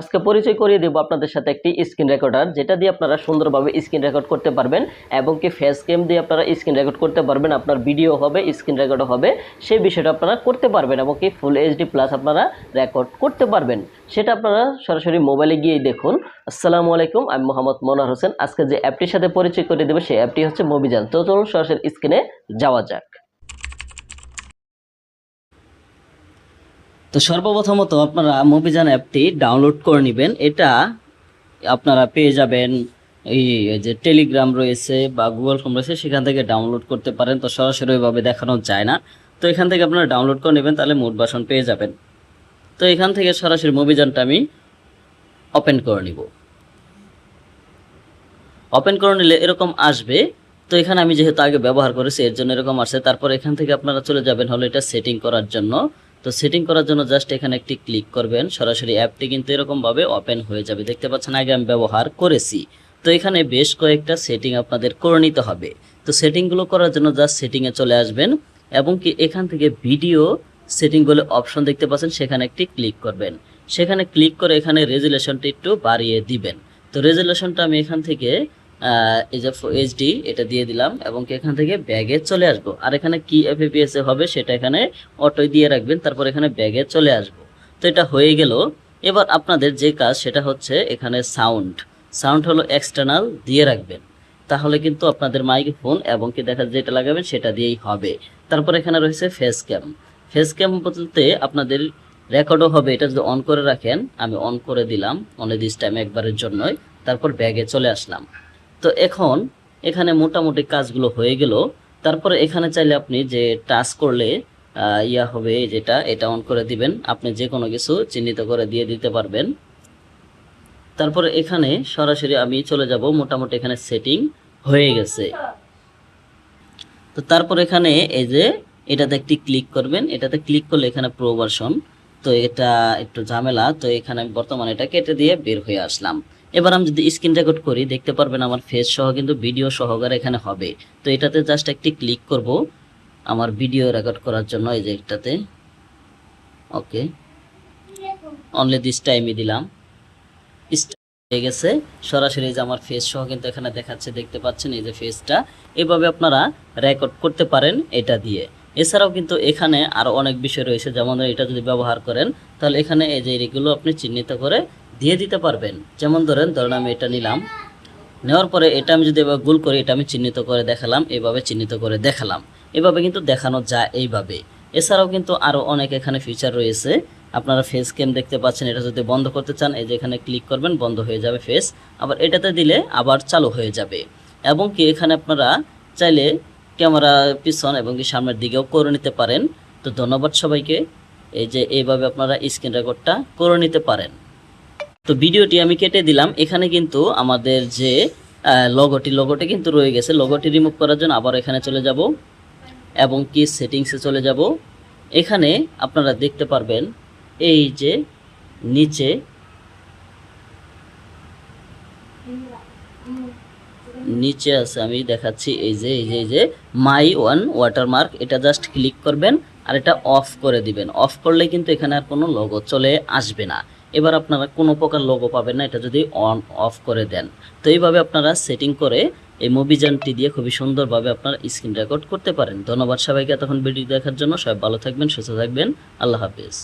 আজকে পরিচয় করিয়ে দেবো আপনাদের সাথে একটি স্ক্রিন রেকর্ডার যেটা দিয়ে আপনারা সুন্দরভাবে স্ক্রিন রেকর্ড করতে পারবেন এবং কি ফেস ক্যাম দিয়ে আপনারা স্ক্রিন রেকর্ড করতে পারবেন। আপনার ভিডিও হবে স্ক্রিন রেকর্ডও হবে, সেই বিষয়টা আপনারা করতে পারবেন এবং কি ফুল এইচডি প্লাস আপনারা রেকর্ড করতে পারবেন। সেটা আপনারা সরাসরি মোবাইলে গিয়েই দেখুন। আসসালামু আলাইকুম, আমি মোহাম্মদ মনোয়ার হোসেন। আজকে যে অ্যাপটির সাথে পরিচয় করে দেবো, সেই অ্যাপটি হচ্ছে মুভিজান তো চলুন সরাসরি স্ক্রিনে যাওয়া যাক। তো সর্বপ্রথমত আপনারা মুভিজান অ্যাপটি ডাউনলোড করে নেবেন। এটা আপনারা পেয়ে যাবেন এই যে টেলিগ্রাম রয়েছে বা গুগল ফর্ম রয়েছে, সেখান থেকে ডাউনলোড করতে পারেন। তো সরাসরি ওইভাবে দেখানো যায় না। তো এখান থেকে আপনারা ডাউনলোড করে নেবেন, তাহলে মোট বাসন পেয়ে যাবেন। তো এখান থেকে সরাসরি মুভিজানটা আমি ওপেন করে নিব। ওপেন করে নিলে এরকম আসবে। তো এখানে আমি যেহেতু আগে ব্যবহার করেছি, এর জন্য এরকম আসছে। তারপর এখান থেকে আপনারা চলে যাবেন হলো এটা সেটিং করার জন্য। তো সেটিং করার জন্য জাস্ট এখানে একটি ক্লিক করবেন। সরাসরি অ্যাপটি কিন্তু এরকমভাবে ওপেন হয়ে যাবে। দেখতে পাচ্ছেন, আগে আমি ব্যবহার করেছি। তো এখানে বেশ কয়েকটা সেটিং আপনাদের করে নিতে হবে। তো সেটিংগুলো করার জন্য জাস্ট সেটিংয়ে চলে আসবেন এবং কি এখান থেকে ভিডিও সেটিং বলে অপশন দেখতে পাচ্ছেন, সেখানে একটি ক্লিক করবেন। সেখানে ক্লিক করে এখানে রেজুলেশনটা একটু বাড়িয়ে দিবেন। তো রেজুলেশনটা আমি এখান থেকে এই যে এইচডি এটা দিয়ে দিলাম এবং এখান থেকে ব্যাগে চলে আসব। আর এখানে কি এফপিএস এ হবে সেটা এখানে অটোই দিয়ে রাখবেন, তারপর এখানে ব্যাগে চলে আসব। তো এটা হয়ে গেল। এবার আপনাদের যে কাজ, সেটা হচ্ছে এখানে সাউন্ড সাউন্ড হলো এক্সটার্নাল দিয়ে রাখবেন। তাহলে কিন্তু আপনাদের মাইক্রোফোন এবং কি দেখা যেটা লাগাবেন, সেটা দিয়েই হবে। তারপর এখানে রয়েছে ফেস ক্যাম ফেস ক্যাম বলতে আপনাদের রেকর্ডও হবে, এটা যদি অন করে রাখেন, আমি অন করে দিলাম অনে দিস টাইম একবারের জন্যই, তারপর ব্যাগে চলে আসলাম। তো এখন এখানে মোটামুটি কাজগুলো হয়ে গেল। তারপরে এখানে চাইলে আপনি যে টাচ করলে ইয়া হবে যেটা, এটা অন করে দিবেন। আপনি যে কোনো কিছু চিহ্নিত করে দিয়ে দিতে পারবেন। তারপরে এখানে সরাসরি আমি চলে যাব, মোটামুটি এখানে সেটিং হয়ে গেছে। তো তারপর এখানে এই যে এটাতে একটি ক্লিক করবেন। এটাতে ক্লিক করলে এখানে প্রো ভার্সন তো এটা একটু ঝামেলা। তো এখানে আমি বর্তমানে এটা কেটে দিয়ে বের হয়ে আসলাম। এবার আমি যদি স্ক্রিন রেকর্ড করি, দেখতে পারবেন আমার ফেস সহ কিন্তু ভিডিও সহকারে এখানে হবে। তো এটাতে জাস্ট একটি ক্লিক করব। আমার ভিডিও রেকর্ড করার জন্য এই যে এটাতে। ওকে অনলি দিস টাইমই দিলাম। হয়ে গেছে। সরাসরি যে আমার ফেস সহ কিন্তু এখানে দেখাচ্ছে, দেখতে পাচ্ছেন এই যে ফেসটা এভাবে আপনারা রেকর্ড করতে পারেন এটা দিয়ে। এছাড়াও কিন্তু এখানে আরও অনেক বিষয় রয়েছে, যেমন এটা যদি ব্যবহার করেন, তাহলে এখানে এই যে এগুলো আপনি চিহ্নিত করে দিয়ে দিতে পারবেন। যেমন ধরেন ধরেন আমি এটা নিলাম। নেওয়ার পরে এটা আমি যদি এবার ভুল করি এটা আমি চিহ্নিত করে দেখালাম এইভাবে চিহ্নিত করে দেখালাম। এভাবে কিন্তু দেখানো যায় এইভাবে। এছাড়াও কিন্তু আরও অনেক এখানে ফিচার রয়েছে। আপনারা ফেস ক্যাম দেখতে পাচ্ছেন, এটা যদি বন্ধ করতে চান, এই যে এখানে ক্লিক করবেন, বন্ধ হয়ে যাবে ফেস আবার এটাতে দিলে আবার চালু হয়ে যাবে। এবং কি এখানে আপনারা চাইলে ক্যামেরা পিছন এবং কি সামনের দিকেও করে নিতে পারেন। তো ধন্যবাদ সবাইকে। এই যে এইভাবে আপনারা স্ক্রিন রেকর্ডটা করে নিতে পারেন। তো ভিডিওটি আমি কেটে দিলাম। এখানে কিন্তু আমাদের যে লগোটি লগোটি কিন্তু রয়ে গেছে। লগোটি রিমুভ করার জন্য আবার এখানে চলে যাব এবং কি সেটিংসে চলে যাব। এখানে আপনারা দেখতে পারবেন এই যে নিচে নিচে আছে, আমি দেখাচ্ছি, এই যে এই যে এই যে মাই ওয়ান ওয়াটারমার্ক এটা জাস্ট ক্লিক করবেন আর এটা অফ করে দিবেন। অফ করলে কিন্তু এখানে আর কোনো লোগো চলে আসবে না। এবার আপনারা কোনো প্রকার লোগো পাবেন না, এটা যদি অন অফ করে দেন। তো এইভাবে আপনারা সেটিং করে এই মুভিজানটি দিয়ে খুবই সুন্দরভাবে আপনারা স্ক্রিন রেকর্ড করতে পারেন। ধন্যবাদ সবাইকে তখন ভিডিও দেখার জন্য। সবাই ভালো থাকবেন, সুস্থ থাকবেন। আল্লাহ হাফিজ।